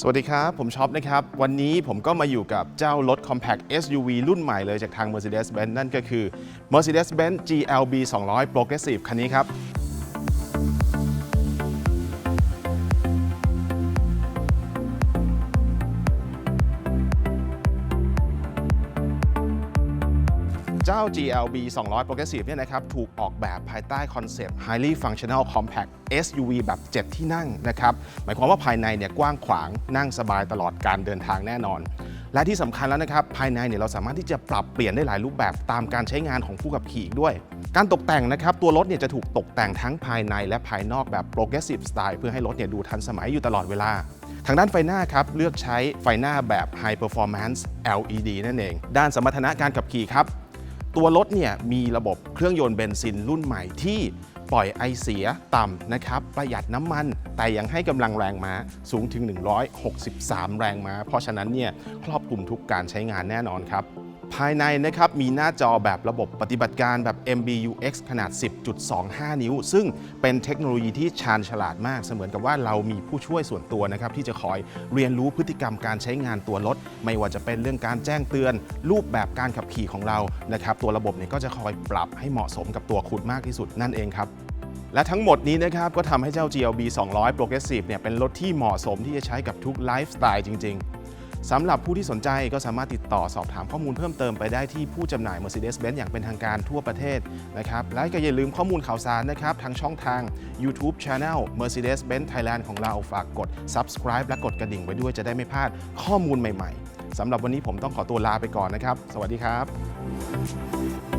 สวัสดีครับ ผมช็อปนะครับ วันนี้ผมก็มาอยู่กับเจ้ารถ Compact SUV รุ่นใหม่เลยจากทาง Mercedes-Benz นั่นก็คือ Mercedes-Benz GLB 200 Progressive คันนี้ครับ เจ้า GLB 200 Progressive เนี่ยนะครับถูกออกแบบภายใต้คอนเซปต์ Highly Functional Compact SUV แบบ 7 ที่นั่งนะครับหมายความว่าภายในเนี่ยกว้างขวางนั่งสบายตลอดการเดินทางแน่นอน และที่สำคัญแล้วนะครับ ภายในเนี่ยเราสามารถที่จะปรับเปลี่ยนได้หลายรูปแบบตามการใช้งานของผู้ขับขี่ด้วย การตกแต่งนะครับตัวรถเนี่ยจะถูกตกแต่งทั้งภายในและภายนอกแบบ Progressive Style เพื่อให้รถเนี่ยดูทันสมัยอยู่ตลอดเวลาทางด้านไฟหน้าครับ เลือกใช้ไฟหน้าแบบ High Performance LED นั่นเอง ด้านสมรรถนะการขับขี่ครับ ตัวรถเนี่ยมีระบบเครื่องยนต์เบนซินรุ่นใหม่ที่ปล่อยไอเสียต่ำนะครับ ประหยัดน้ำมัน แต่ยังให้กำลังแรงม้าสูงถึง 163 แรงม้า เพราะฉะนั้นเนี่ยครอบคลุมทุกการใช้งานแน่นอนครับ ภายในนะครับมีหน้าจอแบบระบบปฏิบัติการแบบ MBUX ขนาด 10.25 นิ้ว ซึ่งเป็นเทคโนโลยีที่ชาญฉลาดมาก เสมือนกับว่าเรามีผู้ช่วยส่วนตัวนะครับที่จะคอยเรียนรู้พฤติกรรมการใช้งานตัวรถ ไม่ว่าจะเป็นเรื่องการแจ้งเตือน รูปแบบการขับขี่ของเรานะครับตัวระบบเนี่ยก็จะคอยปรับให้เหมาะสมกับตัวคุณมากที่สุดนั่นเองครับและทั้งหมดนี้นะครับก็ทำให้เจ้า GLB 200 Progressive เนี่ยเป็นรถที่เหมาะสมที่จะใช้กับทุกไลฟ์สไตล์จริง ๆ สำหรับผู้ที่สนใจก็สามารถติดต่อสอบถามข้อมูลเพิ่มเติมไปได้ที่ผู้จำหน่าย Mercedes-Benz อย่างเป็นทางการทั่วประเทศนะครับและก็อย่าลืมข้อมูลข่าวสารนะครับทางช่องทาง YouTube Channel Mercedes-Benz Thailand ของเราฝากกด subscribe และกดกระดิ่งไว้ด้วยจะได้ไม่พลาดข้อมูลใหม่ๆสำหรับวันนี้ผมต้องขอตัวลาไปก่อนนะครับ สวัสดีครับ